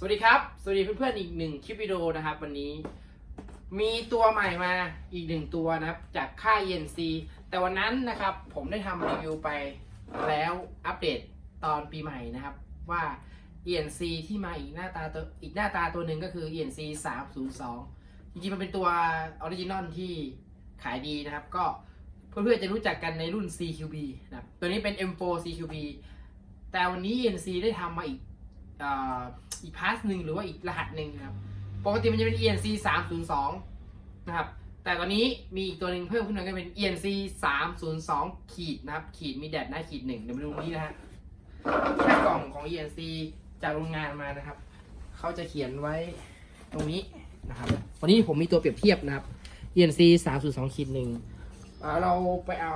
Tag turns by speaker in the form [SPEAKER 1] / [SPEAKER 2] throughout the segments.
[SPEAKER 1] สวัสดีครับ สวัสดีเพื่อนๆอีกหนึ่งคลิปวิดีโอนะครับ วันนี้มีตัวใหม่มาอีกหนึ่งตัวนะครับ จากค่าย ENC แต่วันนั้นนะครับ ผมได้ทำรีวิวไปแล้วอัปเดตตอนปีใหม่นะครับ ว่า ENC ที่มาอีกหน้าตาตัวอีกหน้าตาตัวหนึ่งก็คือ ENC 302 จริงๆ มันเป็นตัวออริจินอลที่ขายดีนะครับ ก็เพื่อนๆจะรู้จักกันในรุ่น CQB นะครับตัวนี้เป็น M4 CQB แต่วันนี้ ENC ได้ทำมาอีก อีกพาสหนึ่งหรือว่าอีกรหัสหนึ่งนะครับ ปกติมันจะเป็น ENC 302นะครับ แต่ตอนนี้มีอีกตัวหนึ่งเพิ่มขึ้นมาก็เป็น ENC 302ขีดนะครับ ขีดมีแดดหน้าขีดหนึ่งเดี๋ยวมาดูนี้นะฮะแค่กล่องของ ENC จากโรงงานมานะครับ เขาจะเขียนไว้ตรงนี้นะครับ วันนี้ผมมีตัวเปรียบเทียบนะครับ ENC 302ขีดหนึ่งเราไปเอา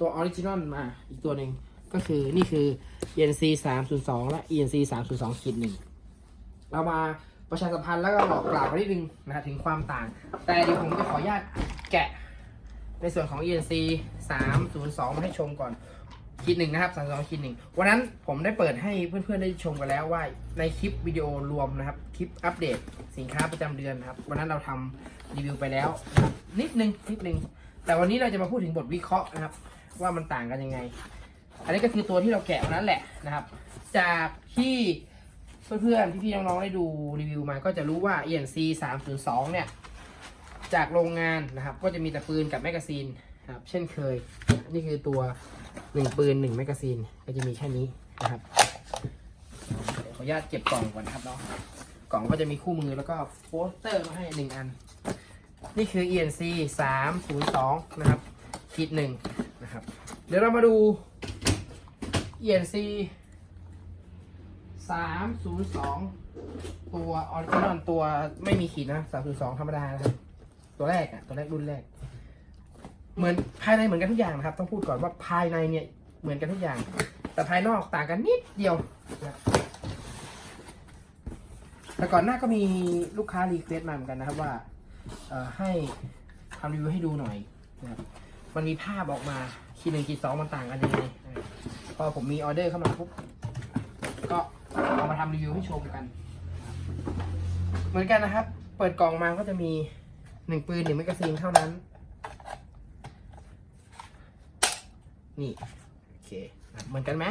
[SPEAKER 1] ตัวออริจินอลมาอีกตัวหนึ่ง ก็คือนี่คือ ENC 302 และ ENC 302ขีดหนึ่งเรามาประชาสัมพันธ์แล้วก็บอกกล่าวกันนิดนึงนะถึงความต่าง แต่เดี๋ยวผมจะขออนุญาตแกะในส่วนของ ENC 302 มาให้ชมก่อนขีดหนึ่งนะครับ32ขีดหนึ่งวันนั้นผมได้เปิดให้เพื่อนๆได้ชมกันแล้วว่าในคลิปวิดีโอรวมนะครับ คลิปอัปเดตสินค้าประจำเดือนนะครับ วันนั้นเราทำรีวิวไปแล้ว นิดนึงนิดนึง แต่วันนี้เราจะมาพูดถึงบทวิเคราะห์นะครับ ว่ามันต่างกันยังไง อันนี้ก็คือตัวที่เราแกะวันนั้นแหละนะครับ จากที่เพื่อนๆพี่ๆน้องๆได้ดูรีวิวมาก็จะรู้ว่า ENC 302 เนี่ย จากโรงงานนะครับ ก็จะมีแต่ปืนกับแมกกาซีนนะครับเช่นเคย นี่คือตัวหนึ่งปืนหนึ่งแมกกาซีนก็จะมีแค่นี้นะครับเดี๋ยวขออนุญาตเก็บกล่องก่อนนะครับเนาะกล่องก็จะมีคู่มือแล้วก็โปสเตอร์มาให้หนึ่งอัน นี่คือ ENC 302 นะครับขีดหนึ่งนะครับ เดี๋ยวเรามาดู ENC 302ตัวออริจินอลตัวไม่มีขีดนะ302ธรรมดานะครับ ตัวแรกอะตัวแรกรุ่นแรก เหมือนภายในเหมือนกันทุกอย่างนะครับ ต้องพูดก่อนว่าภายในเนี่ยเหมือนกันทุกอย่าง แต่ภายนอกต่างกันนิดเดียวนะแต่ก่อนหน้าก็มีลูกค้ารีเควสต์มาเหมือนกันนะครับว่าให้ทำรีวิวให้ดูหน่อยนะครับมันมีภาพออกมาคีย์หนึ่งคีย์สองมันต่างกันยังไง อผมมีออเดอร์เข้ามาปุ๊บก็เอามาทำรีวิวให้ชมกัน เหมือนกันนะครับ เปิดกล่องมาก็จะมีหนึ่งปืนหนึ่งแมกกาซีนเท่านั้น นี่โอเคเหมือนกันไหม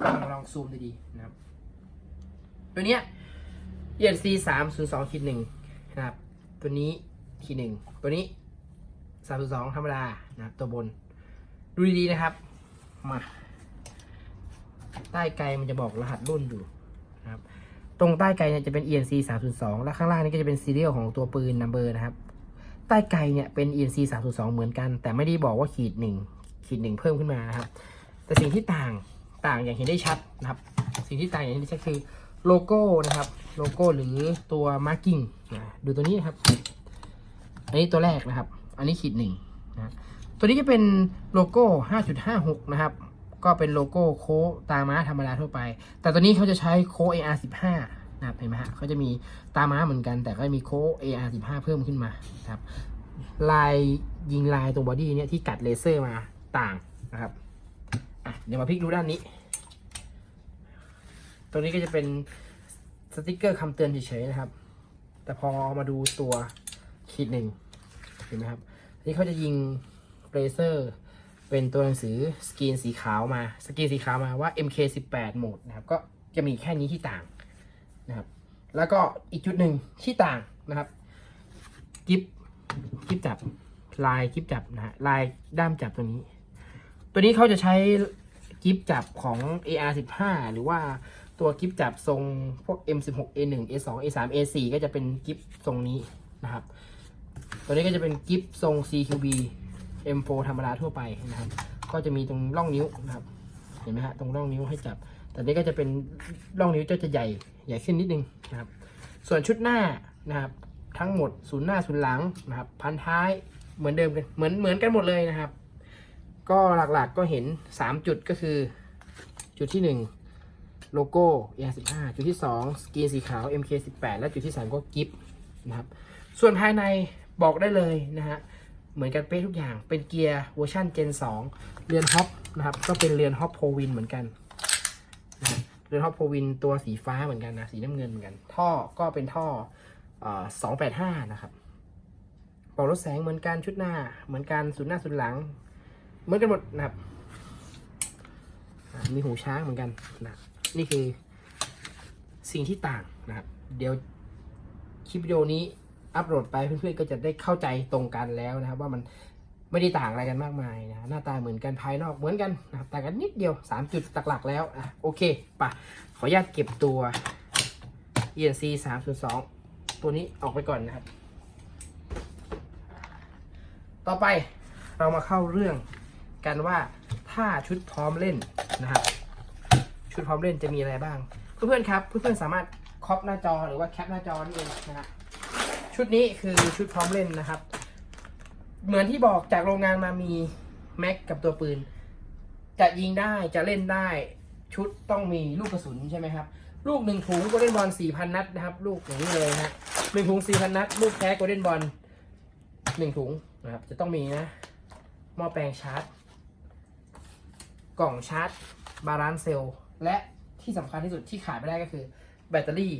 [SPEAKER 1] ลองลองซูมดูดีๆนะครับ ตัวเนี้ย ENC 3 0 2ขีดหนึ่งนะครับ ตัวนี้ขีดหนึ่งตัวนี้3 0 2ธรรมดานะครับตัวบน ดูดีๆนะครับ มา ใต้ไกลมันจะบอกรหัสรุ่นอยู่นะครับ ตรงใต้ไกลเนี่ยจะเป็น ENC 302แล้วข้างล่างนี่ก็จะเป็นซีเรียลของตัวปืนนัมเบอร์นะครับ ใต้ไกลเนี่ยเป็น ENC 302เหมือนกัน แต่ไม่ได้บอกว่าขีดหนึ่งขีดหนึ่งเพิ่มขึ้นมานะครับ แต่สิ่งที่ต่างต่างอย่างเห็นได้ชัดนะครับ สิ่งที่ต่างอย่างเห็นได้ชัดคือโลโก้นะครับ โลโก้หรือตัวมาร์กิ้งนะดูตัวนี้นะครับ อันนี้ตัวแรกนะครับ อันนี้ขีดหนึ่งนะ ตัวนี้จะเป็นโลโก้ 5.56 นะครับ ก็เป็นโลโก้โค้ตาม้าธรรมดาทั่วไป แต่ตัวนี้เขาจะใช้โค้ AR15 นะครับเห็นไหมฮะเขาจะมีตาม้าเหมือนกัน แต่ก็มีโค้ AR15 เพิ่มขึ้นมาครับลายยิงลายตรงบอดี้เนี่ยที่กัดเลเซอร์มาต่างนะครับอะเดี๋ยวมาพลิกดูด้านนี้ตัวนี้ก็จะเป็นสติกเกอร์คำเตือนเฉยๆนะครับ แต่พอมาดูตัวขีดหนึ่งเห็นไหมครับนนี้เขาจะยิง เลเซอร์เป็นตัวหนังสือสกรีนสีขาวมาสกรีนสีขาวมาว่า MK18 โหมดนะครับ ก็จะมีแค่นี้ที่ต่างนะครับ แล้วก็อีกจุดหนึ่งที่ต่างนะครับกิฟกิฟจับลายกิฟจับนะฮะลายด้ามจับตัวนี้ ตัวนี้เขาจะใช้กิฟจับของ AR15 หรือว่าตัวกิฟจับทรงพวก M16 A1 A2 A3 A4 ก็จะเป็นกิฟทรงนี้นะครับ ตัวนี้ก็จะเป็นกิฟทรง CQB M4 ธรรมดาทั่วไปนะครับ ก็จะมีตรงร่องนิ้วนะครับ เห็นไหมฮะตรงร่องนิ้วให้จับ แต่นี้ก็จะเป็นร่องนิ้วจะจะใหญ่ใหญ่ขึ้นนิดนึงนะครับ ส่วนชุดหน้านะครับ ทั้งหมดศูนย์หน้าศูนย์หลังนะครับ พันท้ายเหมือนเดิมกันเหมือนเหมือนกันหมดเลยนะครับ ก็หลักๆก็เห็น 3 จุดก็คือ จุดที่ 1 โลโก้ A15 จุดที่ 2 สกรีนสีขาว MK18 และจุดที่ 3 ก็กิฟนะครับ ส่วนภายในบอกได้เลยนะฮะ เหมือนกันเป๊ะทุกอย่าง เป็นเกียร์เวอร์ชัน Gen 2 เรือนฮอปนะครับ ก็เป็นเรือนฮอปโพวินเหมือนกัน เรือท่อโพวินตัวสีฟ้าเหมือนกันนะ สีน้ำเงินเหมือนกัน ท่อก็เป็นท่อสองแปดห้านะครับปล่องรถแสงเหมือนกัน ชุดหน้า เหมือนกันสุดหน้าสุดหลัง เหมือนกันหมดนะครับ มีหูช้างเหมือนกันนะนี่คือสิ่งที่ต่างนะครับ เดี๋ยวคลิปวิดีโอนี้ อัปโหลดไปเพื่อนๆก็จะได้เข้าใจตรงกันแล้วนะครับ ว่ามันไม่ได้ต่างอะไรกันมากมายนะหน้าตาเหมือนกันภายนอกเหมือนกันนะครับต่กันนิดเดียว 3 จุดหลักๆแล้วอะโอเคปะขออนุญาตเก็บตัว ENC 302 ตัวนี้ออกไปก่อนนะครับ ต่อไปเรามาเข้าเรื่องกันว่าถ้าชุดพร้อมเล่นนะครับชุดพร้อมเล่นจะมีอะไรบ้าง เพื่อนๆครับ เพื่อนๆสามารถคอปหน้าจอหรือว่าแคปหน้าจอนี่เองนะครับ ชุดนี้คือชุดพร้อมเล่นนะครับ เหมือนที่บอกจากโรงงานมามีแม็กกับตัวปืน จะยิงได้จะเล่นได้ ชุดต้องมีลูกกระสุนใช่ไหมครับ ลูกหนึ่งถุงโกลเด้นบอลสี่พันนัดนะครับ ลูกอย่างนี้เลยนะฮะหนึ่งถุงสี่พันนัด ลูกแพ้โกลเด้นบอลหนึ่งถุงนะครับ จะต้องมีนะหม้อแปลงชาร์จ กล่องชาร์จ บาลานซ์เซลและที่สำคัญที่สุดที่ขาดไม่ได้ก็คือแบตเตอรี่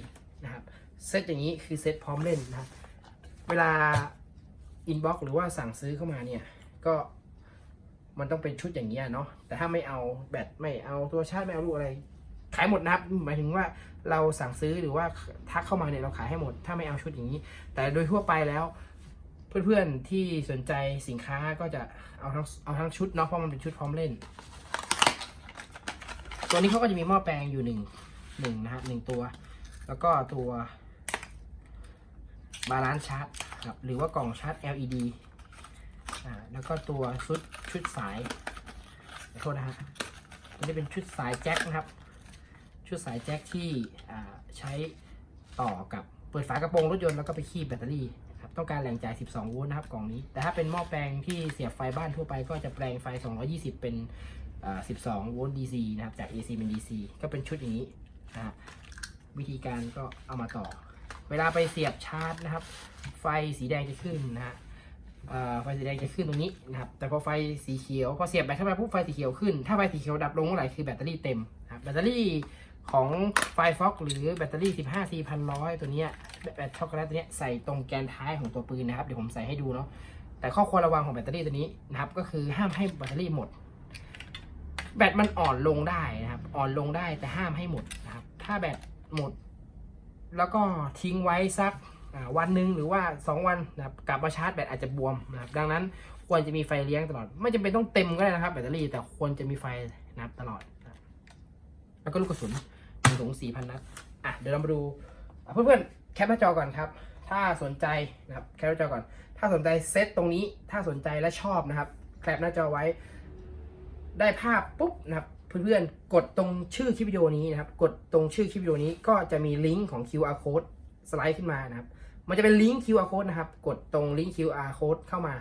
[SPEAKER 1] นะครับ เซตอย่างนี้คือเซตพร้อมเล่นนะครับ เวลาอินบ็อกหรือว่าสั่งซื้อเข้ามาเนี่ยก็มันต้องเป็นชุดอย่างนี้ยเนาะแต่ถ้าไม่เอาแบตไม่เอาตัวชาร์จไม่เอาลูกอะไร ขายหมดนะครับหมายถึงว่าเราสั่งซื้อหรือว่าทักเข้ามาเนี่ยเราขายให้หมด ถ้าไม่เอาชุดอย่างนี้ แต่โดยทั่วไปแล้ว เพื่อนๆที่สนใจสินค้าก็จะเอาทั้งเอาทั้งชุดเนาะเพราะมันเป็นชุดพร้อมเล่น ตัวนี้เขาก็จะมีหม้อแปลงอยู่หนึ่งหนึ่งนะฮะหนึ่งตัว แล้วก็ตัว บาลานซ์ชาร์จครับหรือว่ากล่องชาร์จ LED อ่าแล้วก็ตัวชุดชุดสายขอโทษนะฮะตัวนี้เป็นชุดสายแจ็คนะครับ ชุดสายแจ็คที่อ่าใช้ต่อกับเปิดฝากระโปรงรถยนต์แล้วก็ไปคีบแบตเตอรี่ครับต้องการแรงจ่าย 12 โวลต์นะครับกล่องนี้ แต่ถ้าเป็นหม้อแปลงที่เสียบไฟบ้านทั่วไปก็จะแปลงไฟ 220 เป็นอ่า12 โวลต์ DC นะครับ จาก AC เป็น DC ก็เป็นชุดอย่างนี้นะฮะวิธีการก็เอามาต่อ เวลาไปเสียบชาร์จนะครับ ไฟสีแดงจะขึ้นนะฮะไฟสีแดงจะขึ้นตรงนี้นะครับ แต่พอไฟสีเขียวพอเสียบแบตเข้าไปปุ๊บไฟสีเขียวขึ้น ถ้าไฟสีเขียวดับลงเมื่อไหร่คือแบตเตอรี่เต็มนะครับแบตเตอรี่ของไฟฟ็อกหรือแบตเตอรี่ 15 4100 ตัวเนี้ยแบตช็อกโกแลตตัวเนี้ยใส่ตรงแกนท้ายของตัวปืนนะครับ เดี๋ยวผมใส่ให้ดูเนาะ แต่ข้อควรระวังของแบตเตอรี่ตัวนี้นะครับ ก็คือห้ามให้แบตเตอรี่หมด แบตมันอ่อนลงได้นะครับ อ่อนลงได้แต่ห้ามให้หมดนะครับ ถ้าแบตหมด แล้วก็ทิ้งไว้สักวันหนึ่งหรือว่า 2 วันนะครับกลับมาชาร์จแบตอาจจะบวมนะครับดังนั้นควรจะมีไฟเลี้ยงตลอด ไม่จำเป็นต้องเต็มก็ได้นะครับ แบตเตอรี่แต่ควรจะมีไฟนะครับตลอดนะแล้วก็ลูกกระสุนหนึ่งถุงสี่พันนัดอะเดี๋ยวเรามาดูอะเพื่อนๆแคปหน้าจอก่อนครับ ถ้าสนใจนะครับแคปหน้าจอก่อน ถ้าสนใจเซตตรงนี้ถ้าสนใจและชอบนะครับแคปหน้าจอไว้ ได้ภาพปุ๊บนะครับ เพื่อนๆ กดตรงชื่อคลิปวิดีโอนี้นะครับ กดตรงชื่อคลิปวิดีโอนี้ก็จะมีลิงก์ของ QR code สไลด์ขึ้นมานะครับ มันจะเป็นลิงก์ QR code นะครับ กดตรงลิงก์ QR code เข้ามา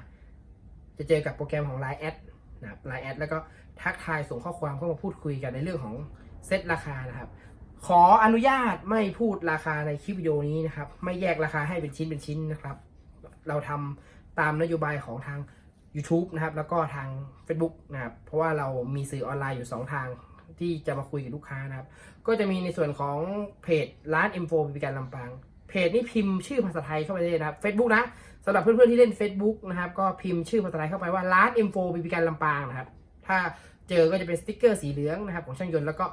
[SPEAKER 1] จะเจอกับโปรแกรมของ Line แอดนะครับ Line แอดแล้วก็ทักทายส่งข้อความเข้ามาพูดคุยกันในเรื่องของเซตราคานะครับ ขออนุญาตไม่พูดราคาในคลิปวิดีโอนี้นะครับ ไม่แยกราคาให้เป็นชิ้นเป็นชิ้นนะครับ เราทำตามนโยบายของทาง YouTube นะครับ แล้วก็ทาง Facebook นะครับ เพราะว่าเรามีสื่อออนไลน์อยู่ 2 ทางที่จะมาคุยกับลูกค้านะครับ ก็จะมีในส่วนของเพจร้าน M4 บริการลำปาง เพจนี้พิมพ์ชื่อภาษาไทยเข้าไปได้เลยนะครับ Facebook นะสำหรับเพื่อนๆที่เล่น Facebook นะครับ ก็พิมพ์ชื่อภาษาไทยเข้าไปว่าร้าน M4 บริการลำปางนะครับ ถ้าเจอก็จะเป็นสติ๊กเกอร์สีเหลืองนะครับ ของช่างยนต์แล้วก็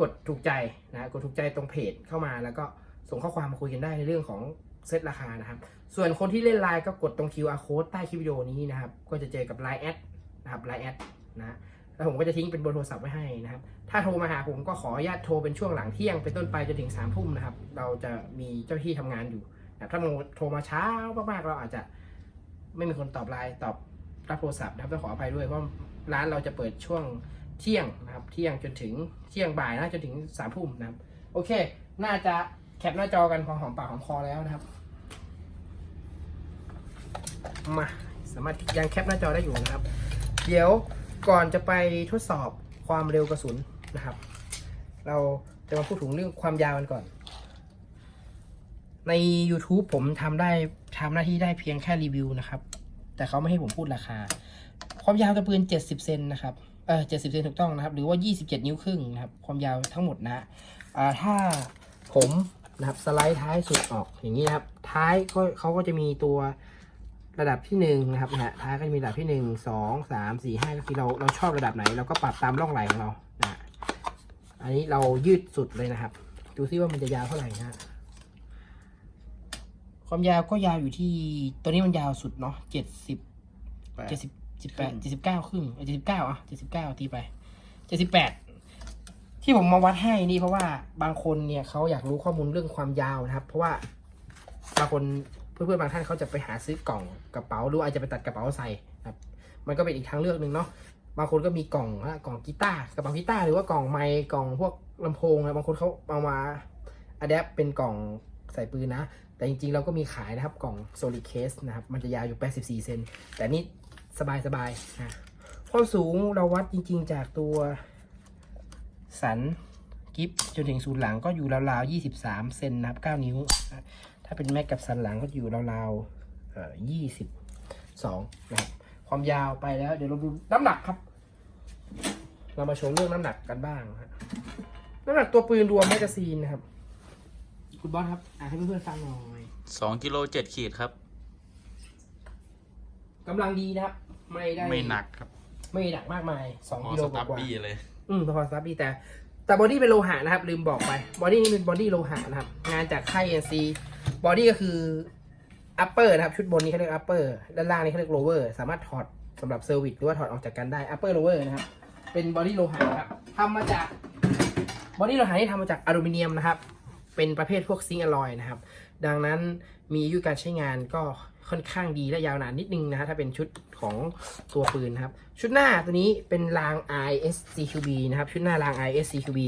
[SPEAKER 1] กดถูกใจนะกดถูกใจตรงเพจเข้ามาแล้วก็ส่งข้อความมาคุยกันได้ในเรื่องของเซตราคานะครับ ส่วนคนที่เล่นไลน์ก็กดตรง QR code ใต้คลิปวิดีโอนี้นะครับ ก็จะเจอกับ Line แอดนะครับ Line แอดนะแล้วผมก็จะทิ้งเป็นเบอร์โทรศัพท์ไว้ให้นะครับ ถ้าโทรมาหาผมก็ขออนุญาตโทรเป็นช่วงหลังเที่ยงเป็นต้นไปจนถึงสามทุ่มนะครับ เราจะมีเจ้าหน้าที่ทำงานอยู่นะถ้าโทรมาเช้ามากๆเราอาจจะไม่มีคนตอบไลน์ตอบรับโทรศัพท์นะครับต้องขออภัยด้วยเพราะร้านเราจะเปิดช่วงเที่ยงนะครับ เที่ยงจนถึงเที่ยงบ่ายนะจนถึงสามทุ่มนะครับ โอเค น่าจะแคปหน้าจอกันพอหอมปากหอมคอแล้วนะครับ มาสามารถยังแคปหน้าจอได้อยู่นะครับ เดี๋ยวก่อนจะไปทดสอบความเร็วกระสุนนะครับ เราจะมาพูดถึงเรื่องความยาวกันก่อน ใน YouTube ผมทำได้ทำหน้าที่ได้เพียงแค่รีวิวนะครับ แต่เขาไม่ให้ผมพูดราคา ความยาวกระปืน 70 เซนนะครับเออเจ็ดสิบเซนถูกต้องนะครับ หรือว่ายี่สิบเจ็ดนิ้วครึ่งนะครับ ความยาวทั้งหมดนะอ่าถ้าผมนะครับสไลด์ท้ายสุดออกอย่างนี้นะครับ ท้ายก็เขาก็จะมีตัว ระดับที่หนึ่งนะครับนะฮะท้ายก็จะมีระดับที่หนึ่งสองสามสี่ห้าก็คือเราเราชอบระดับไหนเราก็ปรับตามร่องไหลของเรานะฮะอันนี้เรายืดสุดเลยนะครับ ดูซิว่ามันจะยาวเท่าไหร่นะฮะความยาวก็ยาวอยู่ที่ตัวนี้มันยาวสุดเนาะเจ็ดสิบเจ็ดสิบสิบแปดเจ็ดสิบเก้าครึ่งเจ็ดสิบเก้าอะเจ็ดสิบเก้าตีไปเจ็ดสิบแปดที่ผมมาวัดให้นี่เพราะว่าบางคนเนี่ยเขาอยากรู้ข้อมูลเรื่องความยาวนะครับ เพราะว่าบางคน เพื่อนๆบางท่านเขาจะไปหาซื้อกล่องกระเป๋าหรืออาจจะไปตัดกระเป๋าใส่ครับมันก็เป็นอีกทางเลือกหนึ่งเนาะบางคนก็มีกล่องนะกล่องกีตาร์กระเป๋ากีตาร์หรือว่ากล่องไมค์กล่องพวกลำโพงนะบางคนเขาเอามาอัดแอปเป็นกล่องใส่ปืนนะ แต่จริงๆเราก็มีขายนะครับกล่องโซลิดเคสนะครับมันจะยาวอยู่ 84 เซนแต่นี่สบายๆนะความสูงเราวัดจริงๆจากตัวสันกิฟจนถึงศูนย์หลังก็อยู่ราวๆ 23 เซนนะครับ 9 นิ้วนะาเป็นแม็กกับสันหลังก็อยู่ราวๆเอ่อ22นะครับความยาวไปแล้ว เดี๋ยวเราดูน้ำหนักครับ เรามาชมเรื่องน้ำหนักกันบ้างนะน้ำหนักตัวปืนรวมแมกกาซีนนะครับ คุณบอสครับอ่านให้เพื่อนๆฟังหน่อย
[SPEAKER 2] สองกิโลเจ็ดขีดครับ
[SPEAKER 1] กำลังดีนะครับ ไม่ได้
[SPEAKER 2] ไม่หนักครับ
[SPEAKER 1] ไม่หนักมากมายสอง
[SPEAKER 2] อ๋อ
[SPEAKER 1] กิโล
[SPEAKER 2] ส
[SPEAKER 1] ก
[SPEAKER 2] ตาร์
[SPEAKER 1] ว่า
[SPEAKER 2] บี้เลย
[SPEAKER 1] ๆอืมพอซับดีแต่แต่บอดี้เป็นโลหะนะครับ ลืมบอกไปบอดี้นี่เป็นบอดี้โลหะนะครับ งานจากค่าย NC บอดี้ก็คืออัปเปอร์นะครับชุดบนนี้เขาเรียกอัปเปอร์ด้านล่างนี่เขาเรียกโลเวอร์สามารถถอดสำหรับเซอร์วิสหรือว่าถอดออกจากกันได้อัปเปอร์โลเวอร์นะครับ เป็นบอดี้โลหะครับทำมาจากบอดี้โลหะนี่ทำมาจากอลูมิเนียมนะครับ เป็นประเภทพวกซิงค์อลลอยนะครับ ดังนั้นมีอายุการใช้งานก็ค่อนข้างดีและยาวนานนิดนึงนะฮะถ้าเป็นชุดของตัวปืนนะครับ ชุดหน้าตัวนี้เป็นราง ISCQB นะครับ ชุดหน้าราง ISCQB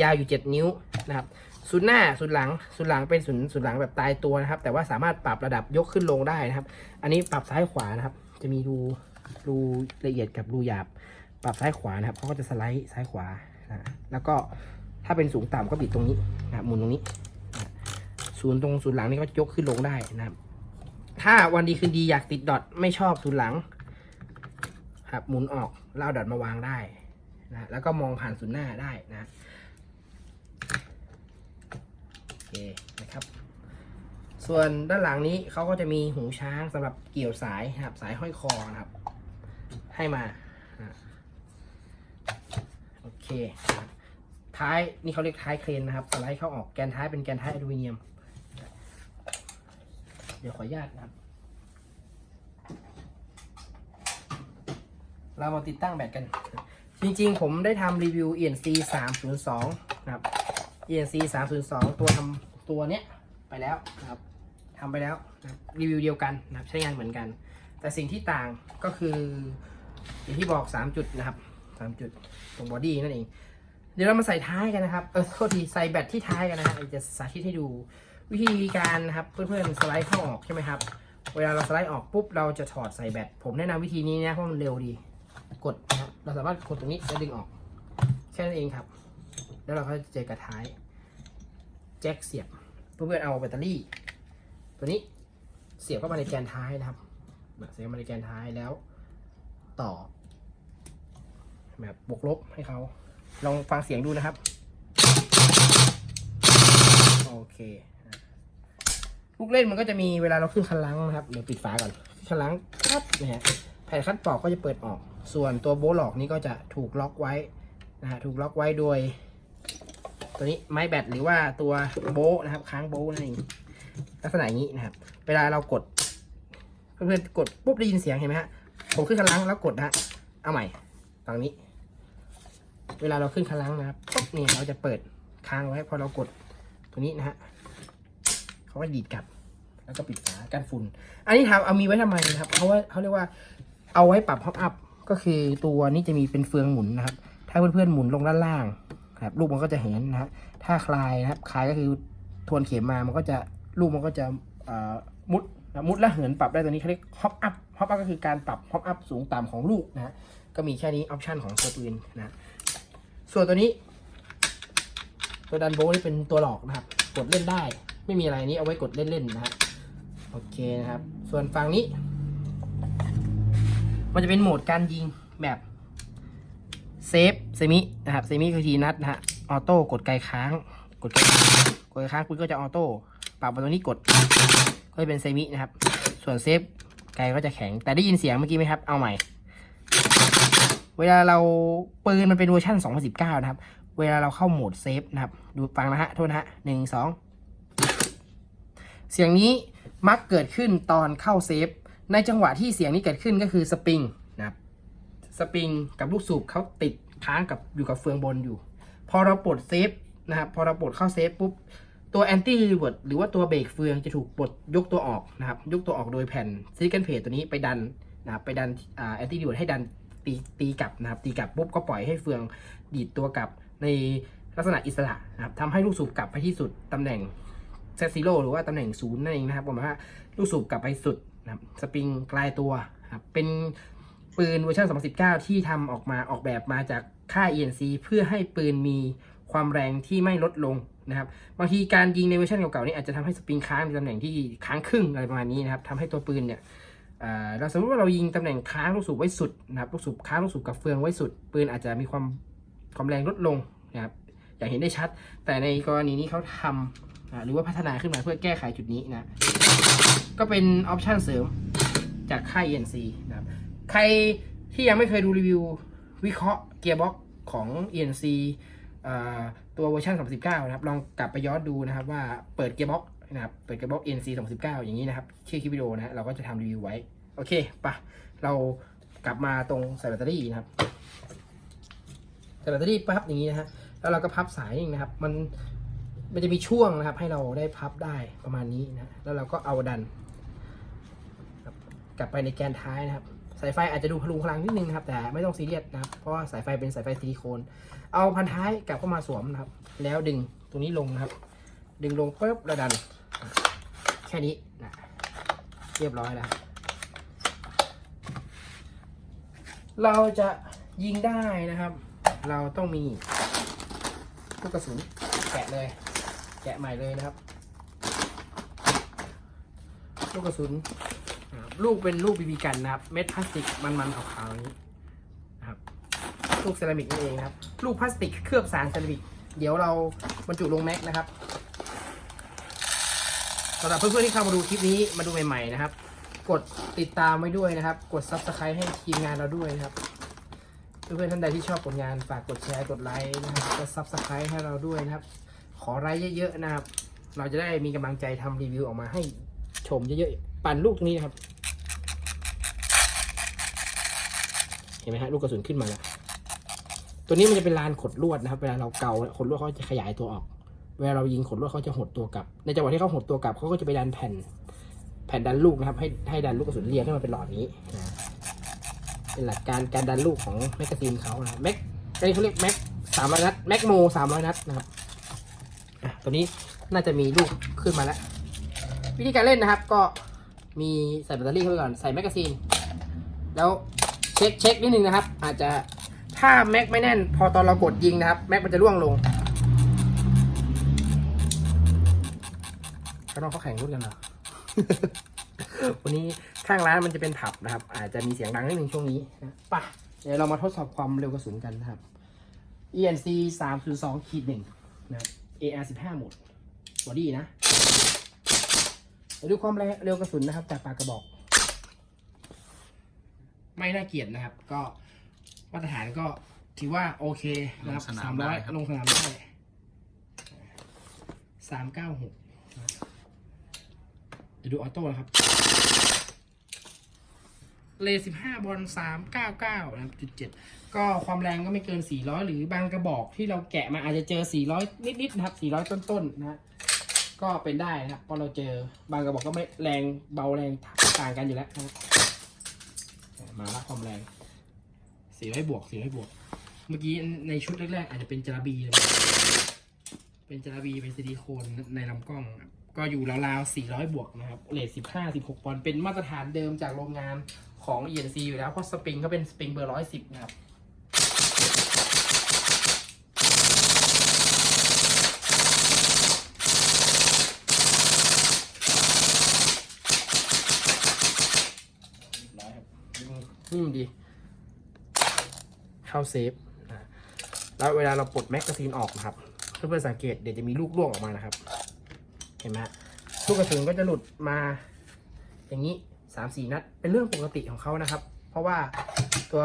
[SPEAKER 1] ยาวอยู่ 7 นิ้วนะครับ ศูนย์หน้าศูนย์หลังศูนย์หลังเป็นศูนย์ศูนย์หลังแบบตายตัวนะครับ แต่ว่าสามารถปรับระดับยกขึ้นลงได้นะครับ อันนี้ปรับซ้ายขวานะครับ จะมีรูรูละเอียดกับรูหยาบ ปรับซ้ายขวานะครับเขาก็จะสไลด์ซ้ายขวานะแล้วก็ถ้าเป็นสูงต่ำก็บิดตรงนี้นะหมุนตรงนี้ศูนย์ตรงศูนย์หลังนี่ก็ยกขึ้นลงได้นะครับ ถ้าวันดีคืนดีอยากติดดอทไม่ชอบศูนย์หลังครับหมุนออกแล้วเอาดอทมาวางได้นะแล้วก็มองผ่านศูนย์หน้าได้นะ เคนะครับ ส่วนด้านหลังนี้เขาก็จะมีหูช้างสำหรับเกี่ยวสายนะครับสายห้อยคอนะครับ ให้มาโอเค ท้ายนี่เขาเรียกท้ายเครนนะครับสไลด์เข้าออกแกนท้ายเป็นแกนท้ายอลูมิเนียม เดี๋ยวขออนุญาตนะครับ เรามาติดตั้งแบตกัน จริงๆ ผมได้ทำรีวิว ENC 302 นะครับ ENC 302 ตัวทำตัวเนี้ยไปแล้วนะครับทำไปแล้วนะร,รีวิวเดียวกันนะครับใช้งานเหมือนกัน แต่สิ่งที่ต่างก็คืออย่างที่บอก 3 จุดนะครับ 3 จุดตรงบอดี้นั่นเอง เดี๋ยวเรามาใส่ท้ายกันนะครับ เออโทษทีใส่แบตที่ท้ายกันนะฮะเดี๋ยวจะสาธิตให้ดูวิธีการนะครับเพื่อนๆสไลด์เข้าออกใช่ไหมครับ เวลาเราสไลด์ออกปุ๊บเราจะถอดใส่แบตผมแนะนำวิธีนี้นะเพราะมันเร็วดี กดนะครับเราสามารถกดตรงนี้แล้วดึงออกแค่นั้นเองครับ แล้วเราก็จะเจอกระท้าย แจ็คเสียบเพื่อนเอาแบตเตอรี่ ตัวนี้เสียบเข้ามาในแกนท้ายนะครับเสียบมาในแกนท้ายแล้ว ต่อ แบบบวกลบให้เขา ลองฟังเสียงดูนะครับ โอเคลูกเล่นมันก็จะมีเวลาเราขึ้นคันลังนะครับเดี๋ยวปิดฝาก่อนคันลังคัดนะฮะแผ่นคัดปอกก็จะเปิดออก ส่วนตัวโบว์หลอกนี้ก็จะถูกล็อกไว้นะฮะถูกล็อกไว้โดย ตัวนี้ไม้แบตหรือว่าตัวโบนะครับค้างโบนั่นเองลักษณะอย่างนี้นะครับ เวลาเรากดเพื่อนๆกดปุ๊บได้ยินเสียงเห็นไหมฮะผมขึ้นคันลังแล้วกดนะฮะเอาใหม่ฝั่งนี้ เวลาเราขึ้นคันลังนะครับปุ๊บเนี่ยเราจะเปิดค้างไว้พอเรากดตัวนี้นะฮะเขาก็ดีดกลับ แล้วก็ปิดฝากันฝุ่น อันนี้ทำเอามีไว้ทำไมนะครับเพราะว่าเขาเรียกว่าเอาไว้ปรับพ็อปอัพก็คือตัวนี้จะมีเป็นเฟืองหมุนนะครับ ถ้าเพื่อนๆหมุนลงด้านล่าง ครับลูกมันก็จะเห็นนะครับถ้าคลายนะครับคลายก็คือทวนเข็มมามันก็จะลูกมันก็จะมุดนะมุดและเหินปรับได้ตัวนี้เขาเรียกฮอปอัพฮอปอัพก็คือการปรับฮอปอัพสูงต่ำของลูกนะก็มีแค่นี้ออปชันของตัวปืนนะส่วนตัวนี้ ตัวดันโบนี่เป็นตัวหลอกนะครับ กดเล่นได้ ไม่มีอะไรนี้เอาไว้กดเล่นๆนะฮะโอเคนะครับ ส่วนฝั่งนี้ มันจะเป็นโหมดการยิงแบบ เซฟเซมินะครับเซมิคือทีนัดนะฮะออโต้กดไกลค้าง กดไกลค้างกดไกลค้างปุ๊บก็จะออโต้ปรับมาตรงนี้กด ก็จะเป็นเซมินะครับ ส่วนเซฟไกลก็จะแข็ง แต่ได้ยินเสียงเมื่อกี้ไหมครับ เอาใหม่ เวลาเราปืนมันเป็นเวอร์ชัน2019 นะครับ เวลาเราเข้าโหมดเซฟนะครับ ดูฟังนะฮะ โทษนะฮะหนึ่งสองเสียงนี้มักเกิดขึ้นตอนเข้าเซฟ ในจังหวะที่เสียงนี้เกิดขึ้นก็คือสปริง สปริงกับลูกสูบเขาติดค้างกับอยู่กับเฟืองบนอยู่ พอเราปลดเซฟนะครับพอเราปลดเข้าเซฟปุ๊บตัวแอนตี้รีเวิร์ดหรือว่าตัวเบรกเฟืองจะถูกปลดยกตัวออกนะครับยกตัวออกโดยแผ่นซิลิคอนเพลทตัวนี้ไปดันนะครับไปดันแอนตี้รีเวิร์ดให้ดันตีตีกลับนะครับตีกลับปุ๊บก็ปล่อยให้เฟืองดีดตัวกลับในลักษณะอิสระนะครับทำให้ลูกสูบกลับไปที่สุดตำแหน่งเซตซีโร่หรือว่าตำแหน่งศูนย์นั่นเองนะครับผมว่าลูกสูบกลับไปสุดนะครับสปริงกลายตัวครับเป็น ปืนเวอร์ชัน2019 ที่ทำออกมาออกแบบมาจากค่าย ENC เพื่อให้ปืนมีความแรงที่ไม่ลดลงนะครับบางทีการยิงในเวอร์ชันเก่าๆนี่อาจจะทำให้สปริงค้างในตำแหน่งที่ค้างครึ่งอะไรประมาณนี้นะครับทำให้ตัวปืนเนี่ยเราสมมติว่าเรายิงตำแหน่งค้างลูกสูบไว้สุดนะครับลูกสูบค้างลูกสูบกับเฟืองไว้สุด ปืนอาจจะมีความความแรงลดลงนะครับอย่างเห็นได้ชัด แต่ในกรณีนี้เขาทำหรือว่าพัฒนาขึ้นมาเพื่อแก้ไขจุดนี้นะก็เป็นออปชันเสริมจากค่าย ENC นะครับ ใครที่ยังไม่เคยดูรีวิววิเคราะห์เกียร์บ็อกของ ENC ตัวเวอร์ชัน2019 นะครับ ลองกลับไปย้อนดูนะครับว่าเปิดเกียร์บ็อกนะครับเปิดเกียร์บ็อก NC 2019 อย่างนี้นะครับชื่อคลิปวิดีโอนะเราก็จะทำรีวิวไว้ โอเคปะเรากลับมาตรงใส่แบตเตอรี่นะครับใส่แบตเตอรี่ปั๊บอย่างนี้นะฮะแล้วเราก็พับสายนึงนะครับ มันมันจะมีช่วงนะครับ ให้เราได้พับได้ประมาณนี้นะแล้วเราก็เอาดัน กลับไปในแกนท้ายนะครับ สายไฟอาจจะดูพลุงพลังนิดนึงนะครับ แต่ไม่ต้องซีเรียสนะครับ เพราะว่าสายไฟเป็นสายไฟซิลิโคน เอาพันท้ายกลับเข้ามาสวมนะครับ แล้วดึงตรงนี้ลงนะครับ ดึงลงปุ๊บแล้วดัน แค่นี้นะเรียบร้อยแล้ว เราจะยิงได้นะครับ เราต้องมีลูกกระสุนแกะเลย แกะใหม่เลยนะครับ ลูกกระสุน ลูกเป็นลูกบีบีกันนะครับ เม็ดพลาสติกมันๆขาวๆนี้นะครับ ลูกเซรามิกนั่นเองนะครับ ลูกพลาสติกเคลือบสารเซรามิก เดี๋ยวเราบรรจุลงแม็กนะครับสำหรับเพื่อนๆที่เข้ามาดูคลิปนี้มาดูใหม่ๆนะครับ กดติดตามไว้ด้วยนะครับ กด subscribe ให้ทีมงานเราด้วยนะครับ เพื่อนๆท่านใดที่ชอบผลงานฝากกดแชร์กดไลค์นะครับกด subscribe ให้เราด้วยนะครับ ขอไลค์เยอะๆนะครับ เราจะได้มีกำลังใจทำรีวิวออกมาให้ชมเยอะๆ ปั่นลูกนี้นะครับ เห็นไหมฮะลูกกระสุนขึ้นมาแล้วตัวนี้มันจะเป็นลานขดลวดนะครับ เวลาเราเกาขดลวดเขาจะขยายตัวออก เวลาเรายิงขดลวดเขาจะหดตัวกลับ ในจังหวะที่เขาหดตัวกลับเขาก็จะไปดันแผ่น แผ่นดันลูกนะครับ ให้ให้ดันลูกกระสุนเรียงให้มันเป็นหลอดนี้นะเป็นหลักการการดันลูกของแมกกาซีนเขานะแม็กอันนี้เขาเรียกแม็กสามร้อยนัดแม็กโมสามร้อยนัดนะครับอะตัวนี้น่าจะมีลูกขึ้นมาแล้ว วิธีการเล่นนะครับก็มีใส่แบตเตอรี่เข้าไปก่อนใส่แมกกาซีน แล้ว เช็คเช็คนิดนึงนะครับ อาจจะถ้าแม็กไม่แน่น พอตอนเรากดยิงนะครับ แม็กมันจะร่วงลงข้างนอกเขาแข่งรุ่นกันเหรอวันนี้ข้างร้านมันจะเป็นผับนะครับ อาจจะมีเสียงดังนิดนึงช่วงนี้นะป่ะเดี๋ยวเรามาทดสอบความเร็วกระสุนกันนะครับ ENC 302ขีดหนึ่งนะครับ AR 15 โหมดบอดี้นะเดี๋ยวดูความเร็วกระสุนนะครับ จากปากกระบอก ไม่น่าเกลียดนะครับ ก็มาตรฐานก็ถือว่าโอเคนะครับ
[SPEAKER 2] ลงสนาม
[SPEAKER 1] สาม
[SPEAKER 2] ได้
[SPEAKER 1] ร้อย
[SPEAKER 2] ครับ
[SPEAKER 1] ลงสนามได้สามเก้าหกเดี๋ยวดูออโต้นะครับ เลสิบห้าบอลสามเก้าเก้านะครับจุดเจ็ดก็ความแรงก็ไม่เกินสี่ร้อยหรือบางกระบอกที่เราแกะมาอาจจะเจอสี่ร้อยนิดๆนะครับสี่ร้อยต้นๆนะฮะก็เป็นได้นะครับเพราะเราเจอบางกระบอกก็ไม่แรงเบาแรงต่างกันอยู่แล้วนะครับ มาละความแรงสีให้บวกสีให้บวก เมื่อกี้ในชุดแรกๆอาจจะเป็นจาระบีเลยเป็นจาราบีเป็นซิลิโคนในลำกล้องครับก็อยู่ราวๆ 400 บวกนะครับเลท15 16ปอนด์เป็นมาตรฐานเดิมจากโรงงานของ ENC อยู่แล้ว เพราะสปริงเขาเป็นสปริงเบอร์ 110 นะครับ ร้อยครับ นิ่มดี เข้าเซฟนะแล้วเวลาเราปลดแมกกาซีนออกนะครับเพื่อนๆสังเกตเดี๋ยวจะมีลูกร่วงออกมานะครับ เห็นไหมลูกกระสุนก็จะหลุดมา อย่างนี้สามสี่นัด เป็นเรื่องปกติของเขานะครับ เพราะว่าตัว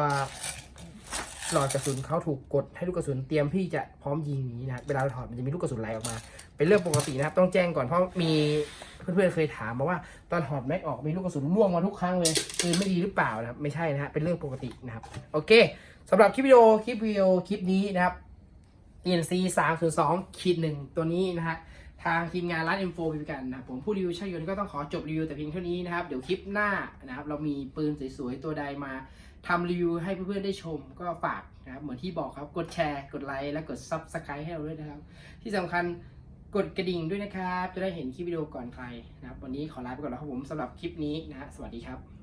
[SPEAKER 1] หลอดกระสุนเขาถูกกดให้ลูกกระสุนเตรียมที่จะพร้อมยิงนี้นะครับเวลาเราถอดมันจะมีลูกกระสุนไหลออกมา เป็นเรื่องปกตินะครับ ต้องแจ้งก่อนเพราะมีเพื่อนๆเคยถามมาว่าตอนถอดแม็กออกมีลูกกระสุนร่วงมาทุกครั้งเลยปืนไม่ดีหรือเปล่านะครับไม่ใช่นะฮะเป็นเรื่องปกตินะครับโอเคสำหรับคลิปวิดีโอคลิปวิดีโอคลิปนี้นะครับ ENC 3 0 2ขีดหนึ่งตัวนี้นะฮะทางทีมงานร้าน M4 พิกันนะผมผู้รีวิวช่างยนต์ก็ต้องขอจบรีวิวแต่เพียงเท่านี้นะครับ เดี๋ยวคลิปหน้านะครับเรามีปืนสวยๆ ตัวใดมา ทำรีวิวให้เพื่อนๆได้ชมก็ฝากนะครับเหมือนที่บอกครับกดแชร์ กดไลค์และกด Subscribe ให้เราด้วยนะครับ ที่สำคัญกดกระดิ่งด้วยนะครับ จะได้เห็นคลิปวิดีโอก่อนใครนะครับ วันนี้ขอลาไปก่อนแล้วครับผมสำหรับคลิปนี้นะฮะสวัสดีครับ